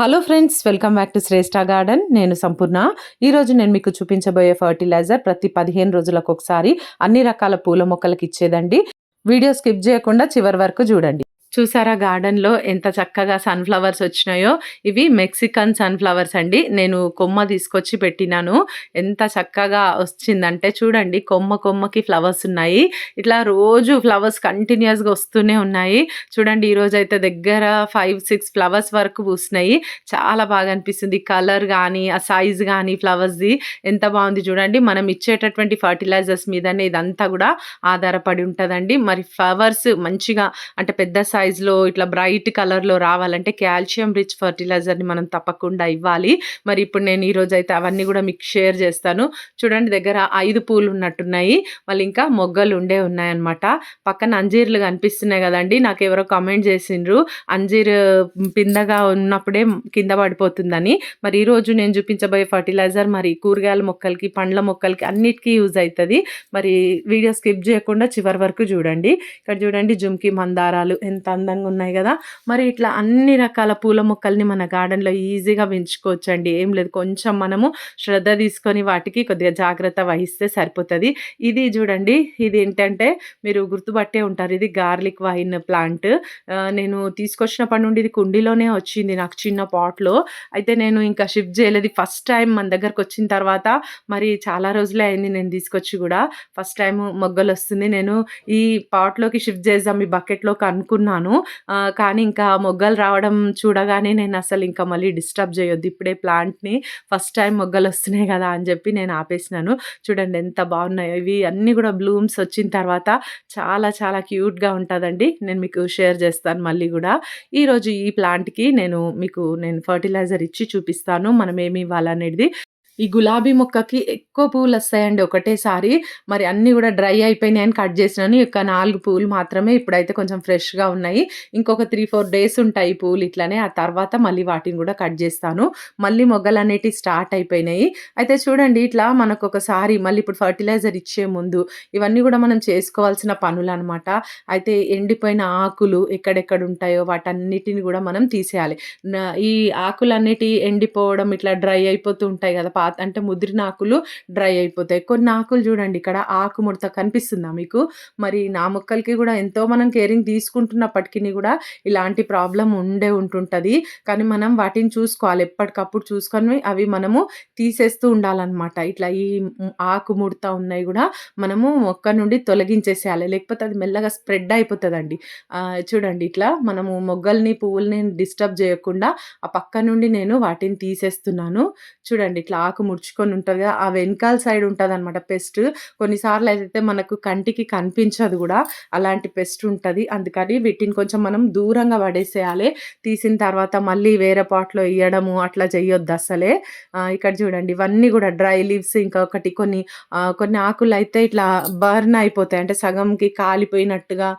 Hello friends welcome back to Shreshta garden నేను సంపూర్ణ. ఈరోజు నేను మీకు చూపించబోయే ఫర్టిలైజర్ ప్రతి పదిహేను రోజులకు ఒకసారి అన్ని రకాల పూల మొక్కలకు ఇచ్చేదండి. వీడియో స్కిప్ చేయకుండా చివరి వరకు చూడండి. చూసారా గార్డెన్లో ఎంత చక్కగా సన్ఫ్లవర్స్ వచ్చినాయో? ఇవి మెక్సికన్ సన్ఫ్లవర్స్ అండి. నేను కొమ్మ తీసుకొచ్చి పెట్టినాను. ఎంత చక్కగా వచ్చిందంటే చూడండి కొమ్మ కొమ్మకి ఫ్లవర్స్ ఉన్నాయి. ఇట్లా రోజు ఫ్లవర్స్ కంటిన్యూస్గా వస్తూనే ఉన్నాయి. చూడండి ఈరోజు అయితే దగ్గర ఫైవ్ సిక్స్ ఫ్లవర్స్ వరకు పూసినాయి. చాలా బాగా అనిపిస్తుంది. కలర్ కానీ ఆ సైజ్ కానీ ఫ్లవర్స్ది ఎంత బాగుంది చూడండి. మనం ఇచ్చేటటువంటి ఫర్టిలైజర్స్ మీదనే ఇదంతా కూడా ఆధారపడి ఉంటుందండి. మరి ఫ్లవర్స్ మంచిగా అంటే పెద్ద సైజులో ఇట్లా బ్రైట్ కలర్లో రావాలంటే కాల్షియం రిచ్ ఫర్టిలైజర్ని మనం తప్పకుండా ఇవ్వాలి. మరి ఇప్పుడు నేను ఈరోజు అయితే అవన్నీ కూడా మీకు షేర్ చేస్తాను. చూడండి దగ్గర ఐదు పూలు ఉన్నట్టున్నాయి. మళ్ళీ ఇంకా మొగ్గలు ఉండే ఉన్నాయన్నమాట. పక్కన అంజీర్లు కనిపిస్తున్నాయి కదండి. నాకు ఎవరో కమెంట్ చేసిండ్రు. అంజీర్ పిందగా ఉన్నప్పుడే కింద పడిపోతుందని. మరి ఈరోజు నేను చూపించబోయే ఫర్టిలైజర్ మరి కూరగాయల మొక్కలకి పండ్ల మొక్కలకి అన్నిటికీ యూజ్ అవుతుంది మరి వీడియో స్కిప్ చేయకుండా చివరి వరకు చూడండి. ఇక్కడ చూడండి జుమ్కి మందారాలు ఎంత అందంగా ఉన్నాయి కదా. మరి ఇట్లా అన్ని రకాల పూల మొక్కల్ని మన గార్డెన్లో ఈజీగా పెంచుకోవచ్చండి. ఏం లేదు కొంచెం మనము శ్రద్ధ తీసుకొని వాటికి కొద్దిగా జాగ్రత్త వహిస్తే సరిపోతుంది. ఇది చూడండి ఇది ఏంటంటే మీరు గుర్తుపట్టే ఉంటారు ఇది గార్లిక్ వైన్ ప్లాంట్. నేను తీసుకొచ్చినప్పటి నుండి ఇది కుండీలోనే వచ్చింది నాకు చిన్న పాట్లో. అయితే నేను ఇంకా షిఫ్ట్ చేయలేదు. ఫస్ట్ టైం మన దగ్గరకు వచ్చిన తర్వాత మరి చాలా రోజులే అయింది నేను తీసుకొచ్చి కూడా. ఫస్ట్ టైం మొగ్గలు వస్తుంది. నేను ఈ పాట్లోకి షిఫ్ట్ చేద్దాం ఈ బకెట్లోకి అనుకున్నాను కానీ ఇంకా మొగ్గలు రావడం చూడగానే నేను అసలు ఇంకా మళ్ళీ డిస్టర్బ్ చేయొద్దు. ఇప్పుడే ప్లాంట్ని ఫస్ట్ టైం మొగ్గలు వస్తున్నాయి కదా అని చెప్పి నేను ఆపేసినాను. చూడండి ఎంత బాగున్నాయో. ఇవి అన్నీ కూడా బ్లూమ్స్ వచ్చిన తర్వాత చాలా చాలా క్యూట్గా ఉంటుందండి. నేను మీకు షేర్ చేస్తాను మళ్ళీ కూడా. ఈరోజు ఈ ప్లాంట్కి నేను మీకు నేను ఫర్టిలైజర్ ఇచ్చి చూపిస్తాను. మనం ఏమి ఇవ్వాలనేది. ఈ గులాబీ మొక్కకి ఎక్కువ పూలు వస్తాయండి ఒకటేసారి మరి అన్నీ కూడా డ్రై అయిపోయినాయి అని కట్ చేసినాను. ఒక నాలుగు పూలు మాత్రమే ఇప్పుడైతే కొంచెం ఫ్రెష్గా ఉన్నాయి. ఇంకొక త్రీ ఫోర్ డేస్ ఉంటాయి పూలు ఇట్లానే. ఆ తర్వాత మళ్ళీ వాటిని కూడా కట్ చేస్తాను. మళ్ళీ మొగ్గలు అనేటివి స్టార్ట్ అయిపోయినాయి. అయితే చూడండి ఇట్లా మనకు ఒకసారి మళ్ళీ ఇప్పుడు ఫర్టిలైజర్ ఇచ్చే ముందు ఇవన్నీ కూడా మనం చేసుకోవాల్సిన పనులు అనమాట అయితే ఎండిపోయిన ఆకులు ఎక్కడెక్కడ ఉంటాయో వాటన్నిటిని కూడా మనం తీసేయాలి. ఈ ఆకులన్నిటి ఎండిపోవడం ఇట్లా డ్రై అయిపోతూ ఉంటాయి కదా పాత అంటే ముదిరిన ఆకులు డ్రై అయిపోతాయి. కొన్ని ఆకులు చూడండి ఇక్కడ ఆకు ముడత కనిపిస్తుందా మీకు? మరి నా మొక్కలకి కూడా ఎంతో మనం కేరింగ్ తీసుకుంటున్నప్పటికీ కూడా ఇలాంటి ప్రాబ్లం ఉండే ఉంటుంటుంది. కానీ మనం వాటిని చూసుకోవాలి. ఎప్పటికప్పుడు చూసుకొని అవి మనము తీసేస్తూ ఉండాలన్నమాట. ఇట్లా ఈ ఆకు ముడత ఉన్నాయి కూడా మనము మొక్క నుండి తొలగించేసేయాలి. లేకపోతే అది మెల్లగా స్ప్రెడ్ అయిపోతుందండి. చూడండి ఇట్లా మనము మొగ్గల్ని పువ్వుల్ని డిస్టర్బ్ చేయకుండా ఆ పక్క నుండి నేను వాటిని తీసేస్తున్నాను. చూడండి ఇట్లా ఆకు ఆకు ముడుచుకొని ఉంటుంది. కదా ఆ వెనకాల సైడ్ ఉంటుంది అనమాట పెస్ట్. కొన్నిసార్లు అయితే మనకు కంటికి కనిపించదు కూడా. అలాంటి పెస్ట్ ఉంటుంది. అందుకని వీటిని కొంచెం మనం దూరంగా పడేసేయాలి. తీసిన తర్వాత మళ్ళీ వేరే పాట్లో వేయడము అట్లా చేయొద్దు అసలే. ఇక్కడ చూడండి. ఇవన్నీ కూడా డ్రై లీవ్స్ ఇంకా ఒకటి కొన్ని కొన్ని ఆకులు అయితే ఇట్లా బర్న్ అయిపోతాయి. అంటే సగంకి కాలిపోయినట్టుగా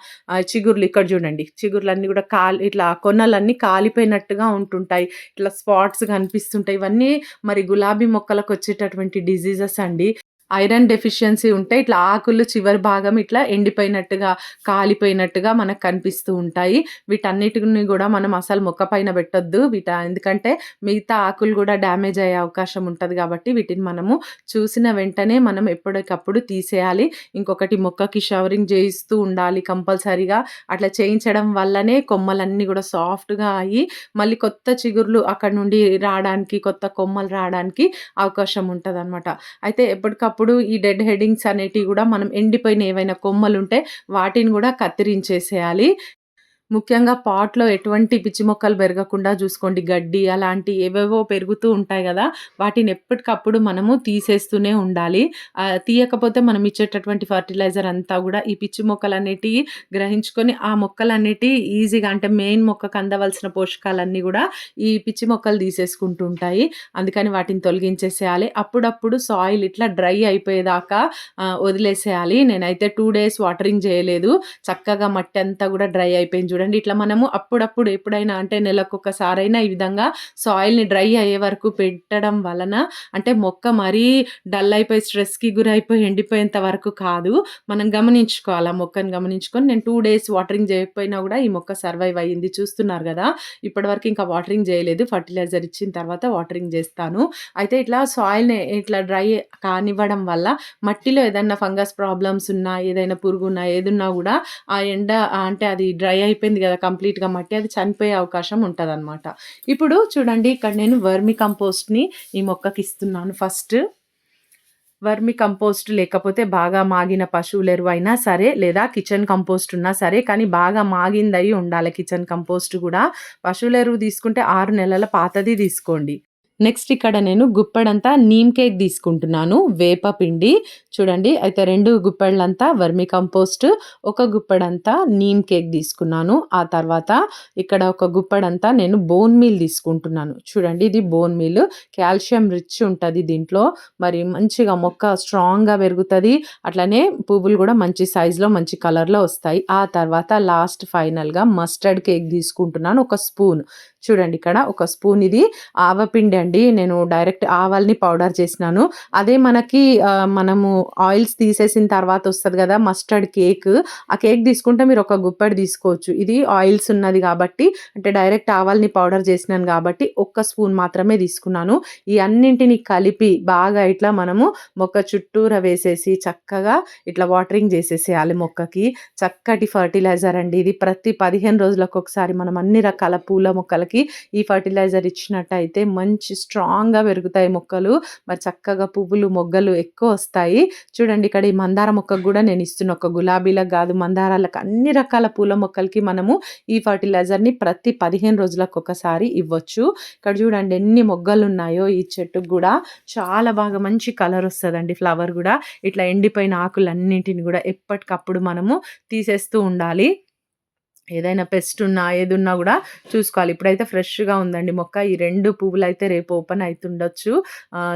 చిగుర్లు ఇక్కడ చూడండి. చిగుర్లు అన్నీ కూడా కాలి ఇట్లా కొనలన్నీ కాలిపోయినట్టుగా ఉంటుంటాయి. ఇట్లా స్పాట్స్ కనిపిస్తుంటాయి. ఇవన్నీ మరి గులాబీ మొక్కలకు వచ్చేటటువంటి డిజీజెస్ అండి. ఐరన్ డెఫిషియన్సీ ఉంటే ఇట్లా ఆకులు చివరి భాగం ఇట్లా ఎండిపోయినట్టుగా కాలిపోయినట్టుగా మనకు కనిపిస్తూ ఉంటాయి. వీటన్నిటిని కూడా మనం అసలు మొక్క పైన పెట్టొద్దు. వీట ఎందుకంటే మిగతా ఆకులు కూడా డ్యామేజ్ అయ్యే అవకాశం ఉంటుంది కాబట్టి వీటిని మనము చూసిన వెంటనే మనం ఎప్పటికప్పుడు తీసేయాలి. ఇంకొకటి మొక్కకి షవరింగ్ చేయిస్తూ ఉండాలి కంపల్సరీగా. అట్లా చేయించడం వల్లనే కొమ్మలన్నీ కూడా సాఫ్ట్గా అయ్యి మళ్ళీ కొత్త చిగుర్లు అక్కడ నుండి రావడానికి కొత్త కొమ్మలు రావడానికి అవకాశం ఉంటుంది అయితే ఎప్పటికప్పుడు అప్పుడు ఈ డెడ్ హెడింగ్స్ అనేటివి కూడా మనం ఎండిపోయిన ఏవైనా కొమ్మలు ఉంటే వాటిని కూడా కత్తిరించేసేయాలి. ముఖ్యంగా పాట్లో ఎటువంటి పిచ్చి మొక్కలు పెరగకుండా చూసుకోండి. గడ్డి అలాంటి ఏవేవో పెరుగుతూ ఉంటాయి కదా వాటిని ఎప్పటికప్పుడు మనము తీసేస్తూనే ఉండాలి. తీయకపోతే మనం ఇచ్చేటటువంటి ఫర్టిలైజర్ అంతా కూడా ఈ పిచ్చి మొక్కలు అనేటివి గ్రహించుకొని ఆ మొక్కలు అనేటివి ఈజీగా అంటే మెయిన్ మొక్కకు అందవలసిన పోషకాలన్నీ కూడా ఈ పిచ్చి మొక్కలు తీసేసుకుంటూ ఉంటాయి. అందుకని వాటిని తొలగించేసేయాలి. అప్పుడప్పుడు సాయిల్ ఇట్లా డ్రై అయిపోయేదాకా వదిలేసేయాలి. నేనైతే టూ డేస్ వాటరింగ్ చేయలేదు. చక్కగా మట్టి అంతా కూడా డ్రై అయిపోయింది చూడండి ఇట్లా మనము అప్పుడప్పుడు ఎప్పుడైనా అంటే నెలకొకసారైనా ఈ విధంగా సాయిల్‌ని డ్రై అయ్యే వరకు పెట్టడం వలన అంటే మొక్క మరీ డల్ అయిపోయి స్ట్రెస్‌కి గురైపోయి ఎండిపోయేంత వరకు కాదు. మనం గమనించుకోవాలి. ఆ మొక్కని గమనించుకొని నేను టూ డేస్ వాటరింగ్ చేయకపోయినా కూడా ఈ మొక్క సర్వైవ్ అయ్యింది. చూస్తున్నారు కదా ఇప్పటివరకు ఇంకా వాటరింగ్ చేయలేదు. ఫర్టిలైజర్ ఇచ్చిన తర్వాత వాటరింగ్ చేస్తాను. అయితే ఇట్లా సాయిల్‌ని ఇట్లా డ్రై కానివ్వడం వల్ల మట్టిలో ఏదైనా ఫంగస్ ప్రాబ్లమ్స్ ఉన్నా, ఏదైనా పురుగు ఉన్నా ఏదున్నా కూడా ఆ ఎండ అంటే అది డ్రై అయిపోయింది కదా కంప్లీట్‌గా మట్టి అది చనిపోయే అవకాశం ఉంటదనమాట. ఇప్పుడు చూడండి ఇక్కడ నేను వర్మి కంపోస్ట్‌ని ఈ మొక్కకి ఇస్తున్నాను ఫస్ట్. వర్మి కంపోస్ట్ లేకపోతే బాగా మాగిన పశువుల ఎరువు అయినా సరే లేదా కిచెన్ కంపోస్ట్ ఉన్నా సరే కానీ బాగా మాగిందయి ఉండాలి కిచెన్ కంపోస్ట్ కూడా పశువుల ఎరువు తీసుకుంటే ఆరు నెలల పాతది తీసుకోండి. నెక్స్ట్ ఇక్కడ నేను గుప్పెడంతా నీమ్ కేక్ తీసుకుంటున్నాను. వేప పిండి చూడండి అయితే రెండు గుప్పెళ్ళంతా వర్మి కంపోస్ట్, ఒక గుప్పెడంతా నీమ్ కేక్ తీసుకున్నాను. ఆ తర్వాత ఇక్కడ ఒక గుప్పెడంతా నేను బోన్ మీల్ తీసుకుంటున్నాను. చూడండి ఇది బోన్ మీల్ కాల్షియం రిచ్ ఉంటుంది దీంట్లో. మరి మంచిగా మొక్క స్ట్రాంగ్‌గా పెరుగుతుంది అట్లనే పువ్వులు కూడా మంచి సైజులో మంచి కలర్‌లో వస్తాయి. ఆ తర్వాత లాస్ట్ ఫైనల్‌గా మస్టర్డ్ కేక్ తీసుకుంటున్నాను. ఒక స్పూన్ చూడండి ఇక్కడ ఒక స్పూన్ ఇది ఆవపిండి అండి. నేను డైరెక్ట్ ఆవాల్ని పౌడర్ చేసినాను. అదే మనకి మనము ఆయిల్స్ తీసేసిన తర్వాత వస్తుంది కదా మస్టర్డ్ కేక్. ఆ కేక్ తీసుకుంటే మీరు ఒక గుప్పెడు తీసుకోవచ్చు. ఇది ఆయిల్స్ ఉన్నది కాబట్టి అంటే డైరెక్ట్ ఆవాల్ని పౌడర్ చేసినాను కాబట్టి ఒక్క స్పూన్ మాత్రమే తీసుకున్నాను. ఈ అన్నింటిని కలిపి బాగా ఇట్లా మనము మొక్క చుట్టూరా వేసేసి చక్కగా ఇట్లా వాటరింగ్ చేసేసేయాలి మొక్కకి. చక్కటి ఫర్టిలైజర్ అండి ఇది. ప్రతి పదిహేను రోజులకు ఒకసారి మనం అన్ని రకాల పూల మొక్కలకి ఈ ఫర్టిలైజర్ ఇచ్చినట్టయితే మంచి స్ట్రాంగ్‌గా పెరుగుతాయి మొక్కలు. మరి చక్కగా పువ్వులు, మొగ్గలు ఎక్కువ వస్తాయి చూడండి ఇక్కడ ఈ మందార మొక్కకు కూడా నేను ఇస్తున్న ఒక గులాబీలకు కాదు మందారాలకు అన్ని రకాల పూల మొక్కలకి మనము ఈ ఫర్టిలైజర్‌ని ప్రతి 15 రోజులకొకసారి ఇవ్వచ్చు. ఇక్కడ చూడండి ఎన్ని మొగ్గలు ఉన్నాయో ఈ చెట్టుకు కూడా చాలా బాగా మంచి కలర్ వస్తుందండి ఫ్లవర్ కూడా ఇట్లా ఎండిపోయిన ఆకులన్నింటిని కూడా ఎప్పటికప్పుడు మనము తీసేస్తూ ఉండాలి. ఏదైనా పెస్ట్ ఉన్నా, ఏదున్నా కూడా చూసుకోవాలి. ఇప్పుడైతే ఫ్రెష్‌గా ఉందండి మొక్క. ఈ 2 పువ్వులైతే రేపు ఓపెన్ అవుతుండొచ్చు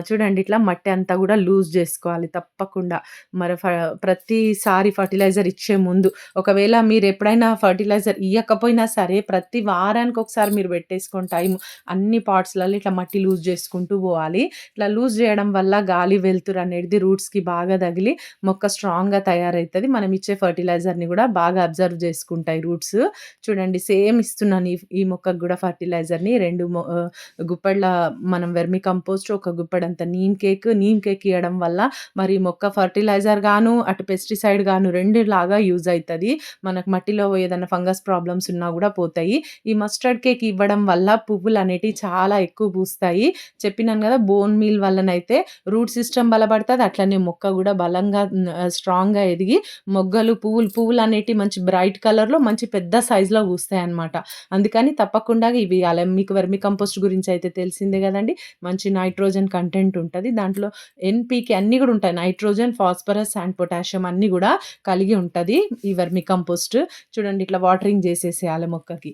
చూడండి ఇట్లా మట్టి అంతా కూడా లూజ్ చేసుకోవాలి తప్పకుండా. మరి ఫ ప్రతిసారి ఫర్టిలైజర్ ఇచ్చే ముందు ఒకవేళ మీరు ఎప్పుడైనా ఫర్టిలైజర్ ఇవ్వకపోయినా సరే ప్రతి వారానికి ఒకసారి మీరు పెట్టేసుకోండి టైం అన్ని పార్ట్స్లలో ఇట్లా మట్టి లూజ్ చేసుకుంటూ పోవాలి. ఇట్లా లూజ్ చేయడం వల్ల గాలి, వెలుతురు అనేది రూట్స్‌కి బాగా తగిలి మొక్క స్ట్రాంగ్‌గా తయారవుతుంది మనం ఇచ్చే ఫర్టిలైజర్‌ని కూడా బాగా అబ్జర్వ్ చేసుకుంటాయి రూట్స్. చూడండి సేమ్ ఇస్తున్నాను ఈ ఈ మొక్కకు కూడా ఫర్టిలైజర్‌ని 2 మొ మనం వెర్మి కంపోస్ట్, ఒక గుప్పెడంత నీమ్ కేక్. నీమ్ కేక్ ఇవ్వడం వల్ల మరి మొక్క ఫర్టిలైజర్ గాను, అటు పెస్టిసైడ్ గాను రెండు లాగా యూజ్ అవుతుంది మనకు మట్టిలో ఏదైనా ఫంగస్ ప్రాబ్లమ్స్ ఉన్నా కూడా పోతాయి. ఈ మస్టర్డ్ కేక్ ఇవ్వడం వల్ల పువ్వులు అనేటివి చాలా ఎక్కువ పూస్తాయి. చెప్పినాను కదా బోన్ మీల్ వల్లనైతే రూట్ సిస్టమ్ బలపడుతుంది అట్లనే మొక్క కూడా బలంగా స్ట్రాంగ్‌గా ఎదిగి మొగ్గలు, పువ్వులు అనేటివి మంచి బ్రైట్ కలర్‌లో మంచి పెద్ద పెద్ద సైజులో పూస్తాయి పూస్తాయన్నమాట. అందుకని తప్పకుండా ఇవి ఇయ్యాలి. మీకు వెర్మి కంపోస్ట్ గురించి అయితే తెలిసిందే కదండి మంచి నైట్రోజన్ కంటెంట్ ఉంటుంది దాంట్లో ఎన్‌పీకే అన్నీ కూడా ఉంటాయి. నైట్రోజన్, ఫాస్ఫరస్ అండ్ పొటాషియం అన్నీ కూడా కలిగి ఉంటుంది ఈ వెర్మి కంపోస్ట్. చూడండి ఇట్లా వాటరింగ్ చేసేసేయాలి మొక్కకి.